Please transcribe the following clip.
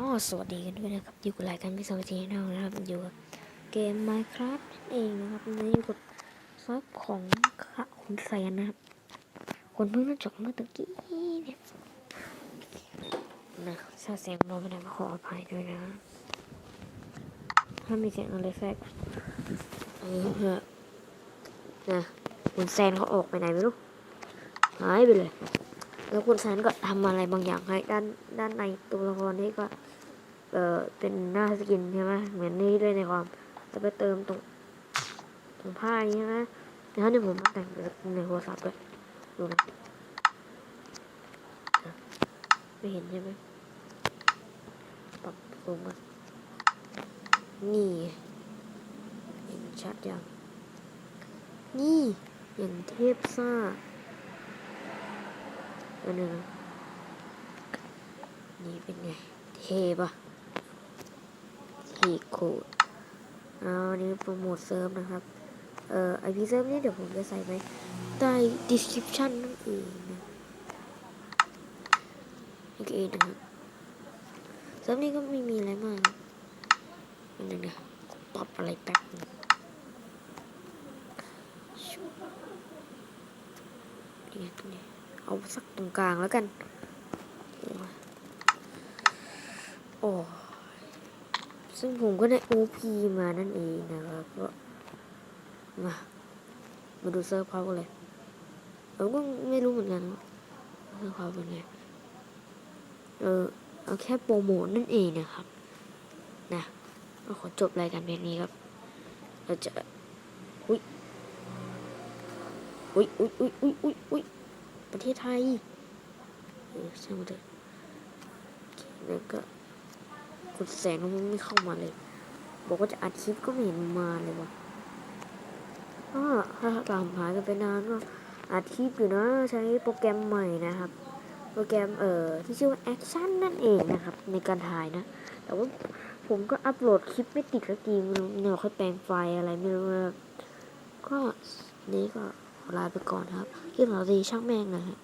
สวัสดีกันด้วยนะครับ อยู่กับรายการพิซซ่าทีแนลนะครับ อยู่กับเกม Minecraft เองนะครับวันนี้อยู่กับซับของขะขุนแสนนะครับ คนเพิ่งมาจบเมื่อตะกี้เนี่ยนะถ้าเสียงเราไม่ได้ขออภัยด้วยนะ ถ้ามีเสียงอะไรแทรกอันนี้เพื่อนะคุณแซนเขาออกไปไหนไม่รู้หายไปเลย แล้วคุณแซนก็ทำอะไรบางอย่างให้ด้านด้านในตัวละครนี่ก็ เออเป็นหน้าสกินใช่ไหมเหมือนนี่ด้วยในความจะไปเติมตรงตรงผ้านี้ใช่ไหมแล้วเนี่ยผมมาแต่งในโทรศัพท์ด้วยดูนะไม่เห็นใช่ไหมปรับซูมกันนี่เห็นชัดยังนี่อย่างเทพซ่าันนึงนี่เป็นไง เท่ปะทีโคดเอาอันนี้โปรโมทเซิร์ฟนะครับ เอ่อไอพีเซิร์ฟนี่เดี๋ยวผมจะใส่ไว้ใต้ description นั่นเองนะนี่ก็เองนะครับเซิร์ฟนี้ก็ไม่มีอะไรมากนะอันนึงนะปรับอะไรแป๊บนึงนี่ตรงนี้ เอาสักตรงกลางแล้วกัน โอ้ยซึ่งผมก็ได้ OP มานั่นเองนะครับก็มา มาดูเซิร์ฟเขากันเลยผมก็ไม่รู้เหมือนกันว่าเซิร์ฟเขาเป็นไง เออ เอาแค่โปรโมทนั่นเองนะครับ นะก็ขอจบรายการเพียงนี้ครับ เราจะ อุ้ยอุ้ยอุ้ยอุ้ยอุ้ยอุ้ยอุ้ย ประเทศไทยเออช่างมันเถอะแล้วก็กดแสงมันไม่เข้ามาเลย บอกว่าจะอัดคลิปก็ไม่เห็นมาเลยวะอาถ้าตามหายกันไปนานก็อัดคลิปอยู่นะ ใช้โปรแกรมใหม่นะครับ โปรแกรมเอ่อที่ชื่อว่า Action นั่นเองนะครับ ในการถ่ายนะ แต่ว่าผมก็อัปโหลดคลิปไม่ติดสักทีไม่รู้เนี่ยค่อยแปลงไฟล์อะไรไม่รู้ก็นี้ก็ ลาไปก่อนครับคลิปเราดีช่างแม่งนะครับ